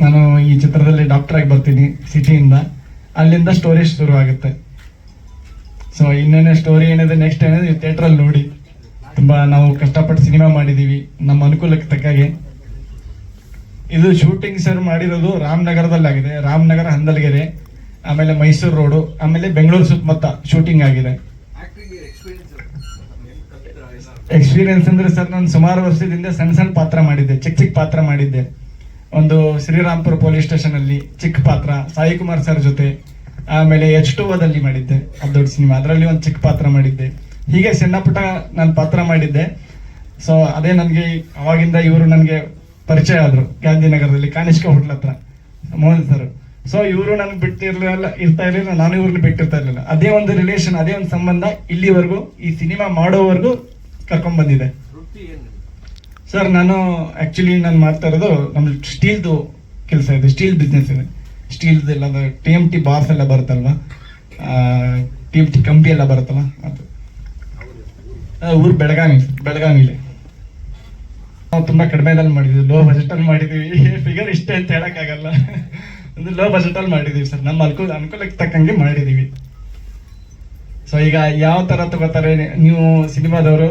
ನಾನು ಈ ಚಿತ್ರದಲ್ಲಿ ಡಾಕ್ಟರ್ ಆಗಿ ಬರ್ತೀನಿ ಸಿಟಿಯಿಂದ. ಅಲ್ಲಿಂದ ಸ್ಟೋರಿ ಶುರು ಆಗುತ್ತೆ ಸೊ ಇನ್ನೇನೇ ಸ್ಟೋರಿ ಏನಿದೆ ನೆಕ್ಸ್ಟ್ ಏನಿದೆ ಥಿಯೇಟ್ರಲ್ಲಿ ನೋಡಿ. ತುಂಬಾ ನಾವು ಕಷ್ಟಪಟ್ಟು ಸಿನಿಮಾ ಮಾಡಿದೀವಿ, ನಮ್ಮ ಅನುಕೂಲಕ್ಕೆ ತಕ್ಕಾಗೆ. ಇದು ಶೂಟಿಂಗ್ ಸರ್ ಮಾಡಿರೋದು ರಾಮನಗರದಲ್ಲಿ ಆಗಿದೆ ರಾಮನಗರ ಹಂದಲಗೆರೆ, ಆಮೇಲೆ ಮೈಸೂರು ರೋಡು ಆಮೇಲೆ ಬೆಂಗಳೂರು ಸುತ್ತಮುತ್ತ ಶೂಟಿಂಗ್ ಆಗಿದೆ. ಎಕ್ಸ್ಪೀರಿಯನ್ಸ್ ಅಂದ್ರೆ ಸರ್ ನಾನು ಸುಮಾರು ವರ್ಷದಿಂದ ಸಣ್ಣ ಸಣ್ಣ ಪಾತ್ರ ಮಾಡಿದ್ದೆ, ಚಿಕ್ಕ ಚಿಕ್ಕ ಪಾತ್ರ ಮಾಡಿದ್ದೆ. ಒಂದು ಶ್ರೀರಾಮ್ಪುರ ಪೊಲೀಸ್ ಸ್ಟೇಷನ್ ಅಲ್ಲಿ ಚಿಕ್ಕ ಪಾತ್ರ, ಸಾಯಿ ಕುಮಾರ್ ಸರ್ ಜೊತೆ, ಆಮೇಲೆ ಎಚ್ ಟು ಓದಲ್ಲಿ ಮಾಡಿದ್ದೆ, ಅದು ದೊಡ್ಡ ಸಿನಿಮಾ. ಅದರಲ್ಲಿ ಒಂದು ಚಿಕ್ಕ ಪಾತ್ರ ಮಾಡಿದ್ದೆ. ಹೀಗೆ ಸಣ್ಣ ಪುಟ್ಟ ನಾನು ಪಾತ್ರ ಮಾಡಿದ್ದೆ. ಸೊ ಅದೇ ನನಗೆ ಅವಾಗಿಂದ ಇವರು ನನಗೆ ಪರಿಚಯ ಆದರು, ಗಾಂಧಿನಗರದಲ್ಲಿ, ಕಾನಿಷ್ಕ ಹೋಟ್ಲ್ ಹತ್ರ, ಮೋಹನ್ ಸರ್. ಸೊ ಇವರು ನನಗೆ ಬಿಟ್ಟಿರಲಿಲ್ಲ, ಇರ್ತಾ ಇರಲಿಲ್ಲ, ನಾನು ಇವ್ರನ್ನ ಬಿಟ್ಟಿರ್ತಾ ಇರಲಿಲ್ಲ. ಅದೇ ಒಂದು ರಿಲೇಷನ್ ಅದೇ ಒಂದು ಸಂಬಂಧ ಇಲ್ಲಿವರೆಗೂ, ಈ ಸಿನಿಮಾ ಮಾಡೋವರೆಗೂ ಕರ್ಕೊಂಡ್ ಬಂದಿದೆ. ಸರ್ ನಾನು ಆ್ಯಕ್ಚುಲಿ ನಾನು ಮಾಡ್ತಾ ಇರೋದು ನಮ್ಮ ಸ್ಟೀಲ್ದು ಕೆಲಸ ಇದೆ, ಸ್ಟೀಲ್ ಬಿಸ್ನೆಸ್ ಇದೆ. ಸ್ಟೀಲ್ದು ಎಲ್ಲ ಟಿ ಎಂ ಟಿ ಬಾಸ್ ಎಲ್ಲ ಬರುತ್ತಲ್ವಾ? ಟಿ ಎಂ ಟಿ ಕಂಪಿ ಎಲ್ಲ ಬರುತ್ತಲ್ಲ ಅದು. ಊರು ಬೆಳಗಾವಿ, ಬೆಳಗಾವಿಲಿ. ನಾವು ತುಂಬ ಕಡಿಮೆದಲ್ಲಿ ಮಾಡಿದ್ವಿ ಲೋ ಬಜೆಟ್ ಅಲ್ಲಿ ಮಾಡಿದೀವಿ. ಫಿಗರ್ ಇಷ್ಟೇ ಅಂತ ಹೇಳೋಕ್ಕಾಗಲ್ಲ. ಒಂದು ಲೋ ಬಜೆಟ್ ಅಲ್ಲಿ ಮಾಡಿದೀವಿ ಸರ್ ನಮ್ಮ ಅನುಕೂಲ, ಅನುಕೂಲಕ್ಕೆ ತಕ್ಕಂಗೆ ಮಾಡಿದ್ದೀವಿ ಸೊ ಈಗ ಯಾವ ತರ ತಗೋತಾರೆ, ನೀವು ಸಿನಿಮಾದವರು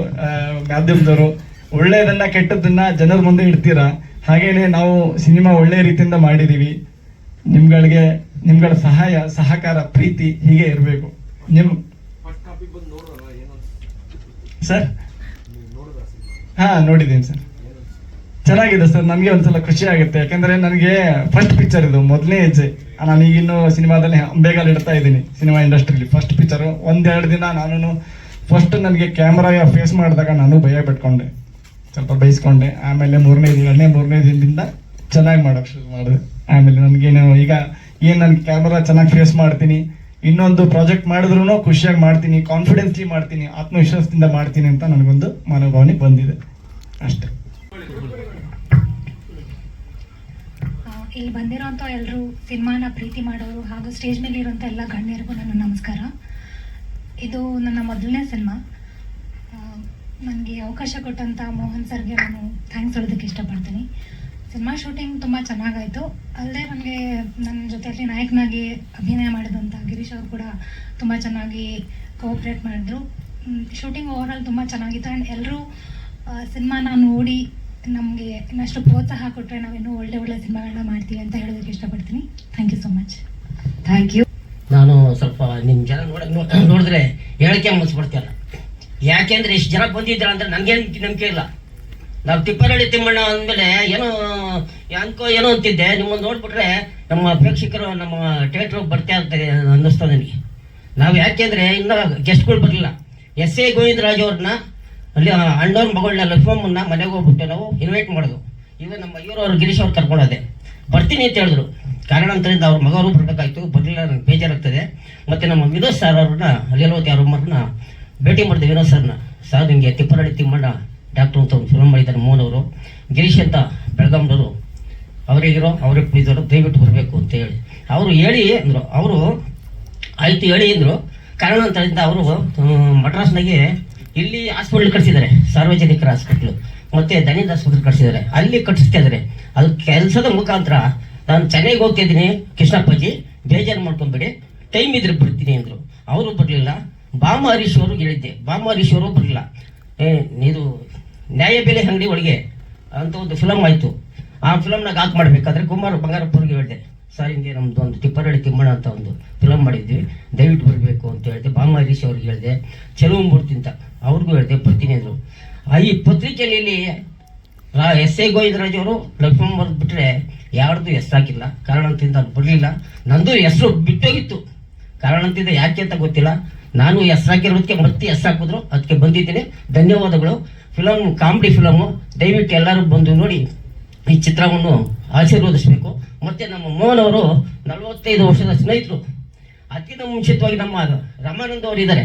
ಮಾಧ್ಯಮದವರು ಒಳ್ಳೆಯದನ್ನ ಕೆಟ್ಟದನ್ನ ಜನರ ಮುಂದೆ ಇಡ್ತೀರಾ? ಹಾಗೇನೆ ನಾವು ಸಿನಿಮಾ ಒಳ್ಳೆಯ ರೀತಿಯಿಂದ ಮಾಡಿದೀವಿ. ನಿಮ್ಗಳಿಗೆ, ನಿಮ್ಗಳ ಸಹಾಯ, ಸಹಕಾರ, ಪ್ರೀತಿ ಹೀಗೆ ಇರಬೇಕು. ನಿಮ್ ಸರ್? ಹಾ, ನೋಡಿದ್ದೀನಿ ಸರ್. ಚೆನ್ನಾಗಿದೆ ಸರ್ ನನಗೆ ಒಂದ್ಸಲ ಖುಷಿ ಆಗುತ್ತೆ. ಯಾಕಂದ್ರೆ ನನಗೆ ಫಸ್ಟ್ ಪಿಕ್ಚರ್ ಇದು, ಮೊದಲನೇ ಹೆಜ್ಜೆ. ನಾನು ಈಗಿನ್ನು ಸಿನಿಮಾದಲ್ಲಿ ಬೇಗ ಇಡ್ತಾ ಇದ್ದೀನಿ, ಸಿನಿಮಾ ಇಂಡಸ್ಟ್ರಿಲಿ ಫಸ್ಟ್ ಪಿಕ್ಚರ್ ಒಂದೆರಡು ದಿನ ನಾನು ಫಸ್ಟ್ ನನಗೆ ಕ್ಯಾಮ್ರಾ ಫೇಸ್ ಮಾಡಿದಾಗ ನಾನು ಭಯ ಬಿಟ್ಕೊಂಡೆ ಸ್ವಲ್ಪ ಬೈಸ್ಕೊಂಡೆ ಆಮೇಲೆ ಮೂರನೇ ದಿನ, ಎರಡನೇ, ಮೂರನೇ ದಿನದಿಂದ ಚೆನ್ನಾಗಿ ಮಾಡೋಕೆ ಶುರು ಮಾಡಿದೆ. ಆಮೇಲೆ ನನಗೇನು ಈಗ ಏನು ನನ್ನ ಕ್ಯಾಮ್ರಾ ಚೆನ್ನಾಗಿ ಫೇಸ್ ಮಾಡ್ತೀನಿ, ಇನ್ನೊಂದು ಪ್ರಾಜೆಕ್ಟ್ ಮಾಡಿದ್ರು ಖುಷಿಯಾಗಿ ಮಾಡ್ತೀನಿ ಕಾನ್ಫಿಡೆನ್ಸ್ಲಿ ಮಾಡ್ತೀನಿ, ಆತ್ಮವಿಶ್ವಾಸದಿಂದ ಮಾಡ್ತೀನಿ ಅಂತ ನನಗೊಂದು ಮನೋಭಾವನೆ ಬಂದಿದೆ. ಅಷ್ಟೇ. ಇಲ್ಲಿ ಬಂದಿರೋಂಥ ಎಲ್ಲರೂ ಸಿನಿಮಾನ ಪ್ರೀತಿ ಮಾಡೋರು ಹಾಗೂ ಸ್ಟೇಜ್ ಮೇಲೆ ಇರೋಂಥ ಎಲ್ಲ ಗಣ್ಯರಿಗೂ ನನ್ನ ನಮಸ್ಕಾರ. ಇದು ನನ್ನ ಮೊದಲನೇ ಸಿನಿಮಾ. ನನಗೆ ಅವಕಾಶ ಕೊಟ್ಟಂಥ ಮೋಹನ್ ಸರ್ಗೆ ನಾನು ಥ್ಯಾಂಕ್ಸ್ ಹೇಳೋದಕ್ಕೆ ಇಷ್ಟಪಡ್ತೀನಿ. ಸಿನಿಮಾ ಶೂಟಿಂಗ್ ತುಂಬ ಚೆನ್ನಾಗಾಯಿತು. ಅಲ್ಲದೆ ನನಗೆ ನನ್ನ ಜೊತೆಯಲ್ಲಿ ನಾಯಕನಾಗಿ ಅಭಿನಯ ಮಾಡಿದಂಥ ಗಿರೀಶ್ ಅವರು ಕೂಡ ತುಂಬ ಚೆನ್ನಾಗಿ ಕೋಆಪ್ರೇಟ್ ಮಾಡಿದ್ರು. ಶೂಟಿಂಗ್ ಓವರ್ ಆಲ್ ತುಂಬ ಚೆನ್ನಾಗಿತ್ತು. ಆ್ಯಂಡ್ ಎಲ್ಲರೂ ಸಿನಿಮಾನ ನೋಡಿ ನಮಗೆ ಇನ್ನಷ್ಟು ಪ್ರೋತ್ಸಾಹ ಕೊಟ್ಟರೆ ನಾವು ಇನ್ನೂ ಒಳ್ಳೆ ಒಳ್ಳೆ ಸಿನಿಮಾಗಳನ್ನ ಮಾಡ್ತೀವಿ ಅಂತ ಹೇಳೋದಕ್ಕೆ ಇಷ್ಟಪಡ್ತೀನಿ. Thank you so much thank you ನಾನು ಸ್ವಲ್ಪ ನಿಮ್ಮ ಜನ ನೋಡ ನೋಡಿದ್ರೆ ಹೇಳಕ್ಕೆ ಮುಗಿಸ್ಬಿಡ್ತೀಯಲ್ಲ ಯಾಕೆಂದ್ರೆ ಇಷ್ಟು ಜನ ಬಂದಿದ್ರ ಅಂದ್ರೆ ನನಗೇನು ನಂಬಿಕೆ ಇಲ್ಲ. ನಾವು ತಿಪ್ಪರಳ್ಳಿ ತಿಮ್ಮಣ್ಣ ಅಂದಮೇಲೆ ಏನೋ ಅನ್ಕೋ ಏನೋ ಅಂತಿದ್ದೆ ನಿಮ್ಮನ್ನು ನೋಡ್ಬಿಟ್ರೆ ನಮ್ಮ ಪ್ರೇಕ್ಷಕರು ನಮ್ಮ ಥಿಯೇಟ್ರ್ ಬರ್ತಾ ಇರ್ತಾರೆ ಅನ್ನಿಸ್ತದೆ ನನಗೆ. ನಾವು ಯಾಕೆಂದ್ರೆ ಇನ್ನೂ ಗೆಸ್ಟ್ಗಳು ಬರಲಿಲ್ಲ. ಎಸ್ ಎ ಗೋವಿಂದರಾಜ್ ಅವ್ರನ್ನ, ಅಲ್ಲಿ ಅಣ್ಣವ್ರ ಮಗಳನ್ನ ಲಕ್ಷ್ಮಮ್ಮನ್ನ ಮನೆಗೆ ಹೋಗ್ಬಿಟ್ಟು ನಾವು ಇನ್ವೈಟ್ ಮಾಡೋದು ಈಗ ನಮ್ಮ ಇವರು ಗಿರೀಶ್ ಅವ್ರು ಕರ್ಕೊಳ್ಳೋದೆ ಬರ್ತೀನಿ ಅಂತ ಹೇಳಿದ್ರು. ಕಾರಣಾಂತರದಿಂದ ಅವ್ರ ಮಗವರು ಬರಬೇಕಾಯ್ತು ಬರಲಿಲ್ಲ ನನಗೆ ಬೇಜಾರಾಗ್ತದೆ. ಮತ್ತು ನಮ್ಮ ವಿನೋದ್ ಸರ್ ಅವ್ರನ್ನ ಅಲ್ಲಿರೋತಿ ಅವ್ರನ್ನ ಭೇಟಿ ಮಾಡಿದೆ ವಿನೋದ್ ಸರ್ನ, ಸರ್ ನಿಮಗೆ ತಿಪ್ಪರಳ್ಳಿ ತಿಮ್ಮಣ್ಣ ಡಾಕ್ಟರ್ ಅಂತ ಒಂದು ಫಿಲ್ಮ್ ಮಾಡಿದ್ದಾರೆ ಮೋಹನ್ ಅವರು ಗಿರೀಶ್ ಅಂತ ಬೆಳಗಾಂಡವರು ಅವರಿಗಿರೋ ಅವರೇ ಪ್ಲೀಸರು ದಯವಿಟ್ಟು ಬರಬೇಕು ಅಂತ ಹೇಳಿ. ಅವರು ಹೇಳಿ ಅಂದರು, ಅವರು ಆಯ್ತು ಹೇಳಿ ಅಂದರು. ಅಂತ ಅವರು ಮಡ್ರಾಸ್ನಾಗೆ ಇಲ್ಲಿ ಹಾಸ್ಪಿಟ್ಲ್ ಕಟ್ಸಿದ್ದಾರೆ ಸಾರ್ವಜನಿಕರ ಹಾಸ್ಪಿಟ್ಲು ಮತ್ತು ದನಿದ ಆಸ್ಪತ್ರೆ ಕಟ್ಸಿದ್ದಾರೆ. ಅಲ್ಲಿ ಕಟ್ಟಿಸ್ತಾ ಇದ್ದಾರೆ. ಅದು ಕೆಲಸದ ಮುಖಾಂತರ ನಾನು ಚೆನ್ನಾಗಿ ಹೋಗ್ತಾ ಇದ್ದೀನಿ, ಕೃಷ್ಣಪ್ಪಾಜಿ, ಬೇಜಾರು ಮಾಡ್ಕೊಂಬೇಡಿ ಟೈಮ್ ಇದ್ರೆ ಬಿಡ್ತೀನಿ ಅಂದರು. ಅವರು ಬರಲಿಲ್ಲ. ಬಾಮ ಹರೀಶ್ ಅವರು ಹೇಳಿದ್ದೆ. ಬಾಮಹರೀಶ್ವರು ಬರಲಿಲ್ಲ. ಏ ಇದು ನ್ಯಾಯಬೆಲೆ ಅಂಗಡಿ ಒಳಗೆ ಅಂತ ಒಂದು ಫಿಲಮ್ ಆಯಿತು. ಆ ಫಿಲಮ್ನಾಗ ಹಾಕಿ ಮಾಡಬೇಕಾದ್ರೆ ಕುಮಾರ್ ಬಂಗಾರಪ್ಪವ್ರಿಗೆ ಹೇಳಿದೆ. ಸರ್, ಹಿಂಗೆ ನಮ್ದು ಒಂದು ತಿಪ್ಪರಳ್ಳಿ ತಿಮ್ಮಣ್ಣ ಅಂತ ಒಂದು ಫಿಲಮ್ ಮಾಡಿದ್ವಿ. ದಯವಿಟ್ಟು ಬರಬೇಕು ಅಂತ ಹೇಳಿದೆ. ಬಾಮಹರೀಶ್ ಅವ್ರಿಗೆ ಹೇಳಿದೆ. ಚೆಲುವು ಮೂರ್ತಿ ಅಂತ ಅವ್ರಿಗೂ ಹೇಳಿದೆ ಪ್ರತಿನಿಧರು ಆ ಈ ಪತ್ರಿಕೆಯಲ್ಲಿ ಎಸ್ ಎ ಗೋವಿಂದರಾಜ್ ಅವರು ಲಕ್ಷ್ಮಣ್ ಬರೆದು ಬಿಟ್ರೆ ಯಾರ್ದು ಎಸ್ ಹಾಕಿಲ್ಲ. ಕಾರಣದಿಂದ ಅದು ಬರಲಿಲ್ಲ. ನಂದು ಹೆಸರು ಬಿಟ್ಟೋಗಿತ್ತು. ಕಾರಣದಿಂದ ಯಾಕೆ ಅಂತ ಗೊತ್ತಿಲ್ಲ. ನಾನು ಹೆಸರು ಹಾಕಿರೋದಕ್ಕೆ ಮತ್ತೆ ಹೆಸರು ಹಾಕಿದ್ರು ಅದಕ್ಕೆ ಬಂದಿದ್ದೀನಿ. ಧನ್ಯವಾದಗಳು. ಫಿಲಮ್ ಕಾಮಿಡಿ ಫಿಲಮು ದಯವಿಟ್ಟು ಎಲ್ಲರೂ ಬಂದು ನೋಡಿ ಈ ಚಿತ್ರವನ್ನು ಆಶೀರ್ವದಿಸಬೇಕು. ಮತ್ತೆ ನಮ್ಮ ಮೋಹನ್ ಅವರು ನಲವತ್ತೈದು ವರ್ಷದ ಸ್ನೇಹಿತರು. ಅತ್ಯಂತ ಮುಂಚಿತವಾಗಿ ನಮ್ಮ ರಮಾನಂದ ಅವರು ಇದ್ದಾರೆ.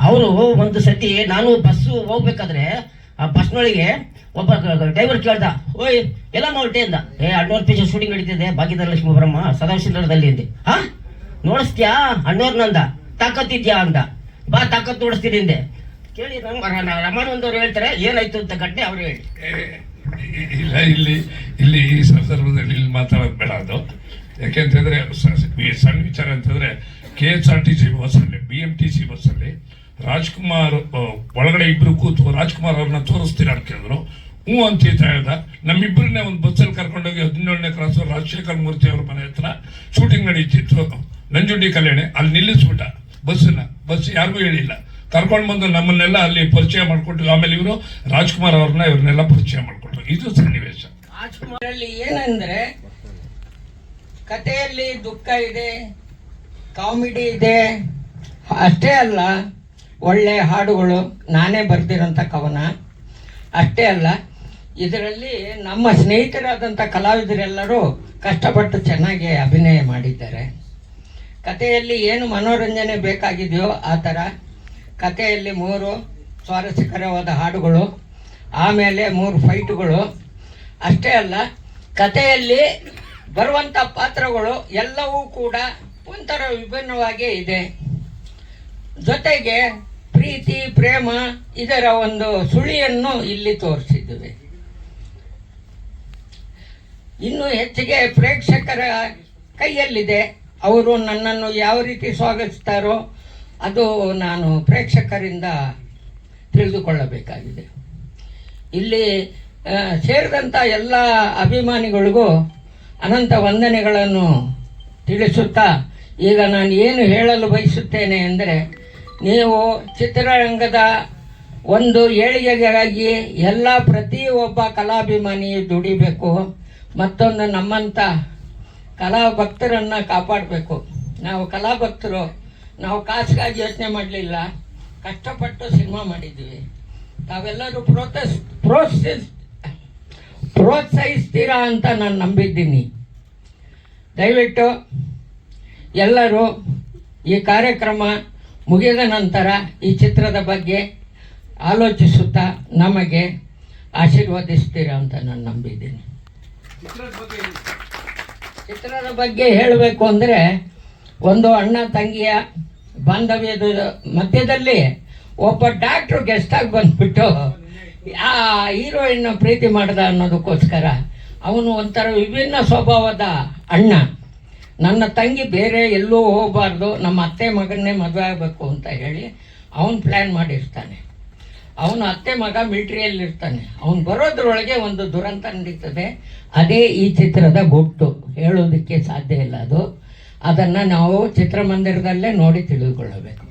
ಅವರು ಒಂದು ಸತಿ ನಾನು ಬಸ್ಸು ಹೋಗ್ಬೇಕಾದ್ರೆ ಆ ಬಸ್ನೊಳಗೆ ಒಬ್ಬ ಡ್ರೈವರ್ ಕೇಳ್ದ, ಓಯ್, ಎಲ್ಲ ಹೊರಟೆ ಅಂದ. ಏ, ಅಣ್ಣವ್ರ ಪೇಜ್ ಶೂಟಿಂಗ್ ನಡೀತಿದೆ. ಭಾಗ್ಯದ ಲಕ್ಷ್ಮೀ ಬ್ರಹ್ಮ ಸದಾಶಿವದಲ್ಲಿ ಅಂದೆ. ಹಾ? ನೋಡಿಸ್ತೀಯಾ? ಅಣ್ಣವ್ರನ್ನಂದ ತಾಕತ್ತಿದ್ಯಾ ಅಂದ. ಬಾ ತಾಕತ್ ತೋರಿಸ್ತೀನಿ ಅಂದೆ. ಕೇಳಿ ನಮ್ಮ ರ- ರಮಾನಂದ ಅವ್ರು ಹೇಳ್ತಾರೆ, ಏನಾಯ್ತು ಅಂತ ಘಟನೆ ಅವ್ರು ಹೇಳಿ. ಇಲ್ಲ, ಇಲ್ಲಿ ಇಲ್ಲಿ ಈ ಸಂದರ್ಭದಲ್ಲಿ ಇಲ್ಲಿ ಮಾತಾಡೋದು ಬೇಡ ಯಾಕೆಂತಂದ್ರೆ ಯಾಕೆ ಸ- ಈ ಸಣ್ಣ ವಿಚಾರ ಅಂತಂದ್ರೆ, K S R T C ಬಸ್ಸಲ್ಲಿ, ಬಿ ಎಂ ಟಿ ಸಿ ಬಸ್ಸಲ್ಲಿ ರಾಜ್ಕುಮಾರ್ ಒಳಗಡೆ ಇಬ್ರು ಕೂತು ರಾಜ್ಕುಮಾರ್ ಅವ್ರನ್ನ ತೋರಿಸ್ತೀರ ಅಂತ ಕೇಳಿದ್ರು. ಹ್ಞೂ ಅಂತ ಹೇಳ್ದ. ನಮ್ಮಿಬ್ಬರನ್ನೇ ಒಂದು ಬಸ್ಸಲ್ಲಿ ಕರ್ಕೊಂಡೋಗಿ ಹದಿನೇಳನೇ ಕ್ರಾಸ್ ರಾಜಶೇಖರ್ ಮೂರ್ತಿ ಅವ್ರ ಮನೆ ಹತ್ರ ಶೂಟಿಂಗ್ ನಡೀತಿತ್ತು ನಂಜುಂಡಿ ಕಲ್ಯಾಣಿ, ಅಲ್ಲಿ ನಿಲ್ಲಿಸ್ಬಿಟ್ಟ. ಬಸ್ಸನ್ನ ಬಸ್ ಯಾರಿಗೂ ಹೇಳಿಲ್ಲ. ಕರ್ಕೊಂಡು ಬಂದು ನಮ್ಮನ್ನೆಲ್ಲ ಅಲ್ಲಿ ಪರಿಚಯ ಮಾಡಿಕೊಟ್ಟು ಆಮೇಲೆ ಇವರು ರಾಜ್ಕುಮಾರ್ ಅವ್ರನ್ನ ಇವ್ರನ್ನೆಲ್ಲ ಪರಿಚಯ ಮಾಡಿಕೊಟ್ರು. ಇದು ಸನ್ನಿವೇಶ. ರಾಜ್ಕುಮಾರಲ್ಲಿ ಏನಂದ್ರೆ ಕಥೆಯಲ್ಲಿ ದುಃಖ ಇದೆ, ಕಾಮಿಡಿ ಇದೆ. ಅಷ್ಟೇ ಅಲ್ಲ, ಒಳ್ಳೆ ಹಾಡುಗಳು, ನಾನೇ ಬರೆದಿರೋಂಥ ಕವನ. ಅಷ್ಟೇ ಅಲ್ಲ, ಇದರಲ್ಲಿ ನಮ್ಮ ಸ್ನೇಹಿತರಾದಂಥ ಕಲಾವಿದರೆಲ್ಲರೂ ಕಷ್ಟಪಟ್ಟು ಚೆನ್ನಾಗಿ ಅಭಿನಯ ಮಾಡಿದ್ದಾರೆ. ಕಥೆಯಲ್ಲಿ ಏನು ಮನೋರಂಜನೆ ಬೇಕಾಗಿದೆಯೋ ಆ ಥರ ಕಥೆಯಲ್ಲಿ ಮೂರು ಸ್ವಾರಸ್ಯಕರವಾದ ಹಾಡುಗಳು, ಆಮೇಲೆ ಮೂರು ಫೈಟುಗಳು. ಅಷ್ಟೇ ಅಲ್ಲ, ಕಥೆಯಲ್ಲಿ ಬರುವಂಥ ಪಾತ್ರಗಳು ಎಲ್ಲವೂ ಕೂಡ ಒಂಥರ ವಿಭಿನ್ನವಾಗೇ ಇದೆ. ಜೊತೆಗೆ ಪ್ರೀತಿ, ಪ್ರೇಮ ಇದರ ಒಂದು ಸುಳಿಯನ್ನು ಇಲ್ಲಿ ತೋರಿಸಿದ್ದೇವೆ. ಇನ್ನು ಹೆಚ್ಚಿಗೆ ಪ್ರೇಕ್ಷಕರ ಕೈಯಲ್ಲಿದೆ. ಅವರು ನನ್ನನ್ನು ಯಾವ ರೀತಿ ಸ್ವಾಗತಿಸ್ತಾರೋ ಅದು ನಾನು ಪ್ರೇಕ್ಷಕರಿಂದ ತಿಳಿದುಕೊಳ್ಳಬೇಕಾಗಿದೆ. ಇಲ್ಲಿ ಸೇರಿದಂಥ ಎಲ್ಲ ಅಭಿಮಾನಿಗಳಿಗೂ ಅನಂತ ವಂದನೆಗಳನ್ನು ತಿಳಿಸುತ್ತಾ ಈಗ ನಾನು ಏನು ಹೇಳಲು ಬಯಸುತ್ತೇನೆ ಅಂದರೆ ನೀವು ಚಿತ್ರರಂಗದ ಒಂದು ಏಳಿಗೆಗಾಗಿ ಎಲ್ಲ ಪ್ರತಿಯೊಬ್ಬ ಕಲಾಭಿಮಾನಿ ದುಡಿಬೇಕು, ಮತ್ತೊಂದು ನಮ್ಮಂಥ ಕಲಾ ಭಕ್ತರನ್ನು ಕಾಪಾಡಬೇಕು. ನಾವು ಕಲಾ ಭಕ್ತರು ನಾವು ಕಾಸಿಗಾಗಿ ಯೋಚನೆ ಮಾಡಲಿಲ್ಲ. ಕಷ್ಟಪಟ್ಟು ಸಿನಿಮಾ ಮಾಡಿದ್ದೀವಿ ತಾವೆಲ್ಲರೂ ಪ್ರೋತ್ಸಾಹ, ಪ್ರೋತ್ಸಾಹಿಸ್, ಪ್ರೋತ್ಸಾಹಿಸ್ತೀರಾ ಅಂತ ನಾನು ನಂಬಿದ್ದೀನಿ. ದಯವಿಟ್ಟು ಎಲ್ಲರೂ ಈ ಕಾರ್ಯಕ್ರಮ ಮುಗಿದ ನಂತರ ಈ ಚಿತ್ರದ ಬಗ್ಗೆ ಆಲೋಚಿಸುತ್ತಾ ನಮಗೆ ಆಶೀರ್ವದಿಸ್ತೀರಾ ಅಂತ ನಾನು ನಂಬಿದ್ದೀನಿ. ಚಿತ್ರದ ಬಗ್ಗೆ ಹೇಳಬೇಕು ಅಂದರೆ, ಒಂದು ಅಣ್ಣ ತಂಗಿಯ ಬಾಂಧವ್ಯದ ಮಧ್ಯದಲ್ಲಿ ಒಬ್ಬ ಡಾಕ್ಟ್ರು ಗೆಸ್ಟಾಗಿ ಬಂದ್ಬಿಟ್ಟು, ಆ ಹೀರೋಯಿನ್ನ ಪ್ರೀತಿ ಮಾಡ್ದ ಅನ್ನೋದಕ್ಕೋಸ್ಕರ ಅವನು ಒಂಥರ ವಿಭಿನ್ನ ಸ್ವಭಾವದ ಅಣ್ಣ. ನನ್ನ ತಂಗಿ ಬೇರೆ ಎಲ್ಲೂ ಹೋಗಬಾರ್ದು, ನಮ್ಮ ಅತ್ತೆ ಮಗನ್ನೇ ಮದುವೆ ಆಗಬೇಕು ಅಂತ ಹೇಳಿ ಅವನು ಪ್ಲ್ಯಾನ್ ಮಾಡಿರ್ತಾನೆ. ಅವನು ಅತ್ತೆ ಮಗ ಮಿಲ್ಟ್ರಿಯಲ್ಲಿ ಇರ್ತಾನೆ ಅವನು ಬರೋದ್ರೊಳಗೆ ಒಂದು ದುರಂತ ನಡೀತದೆ. ಅದೇ ಈ ಚಿತ್ರದ ಗುಟ್ಟು. ಹೇಳೋದಕ್ಕೆ ಸಾಧ್ಯ ಇಲ್ಲ ಅದು. ಅದನ್ನು ನಾವು ಚಿತ್ರಮಂದಿರದಲ್ಲೇ ನೋಡಿ ತಿಳಿದುಕೊಳ್ಳಬೇಕು.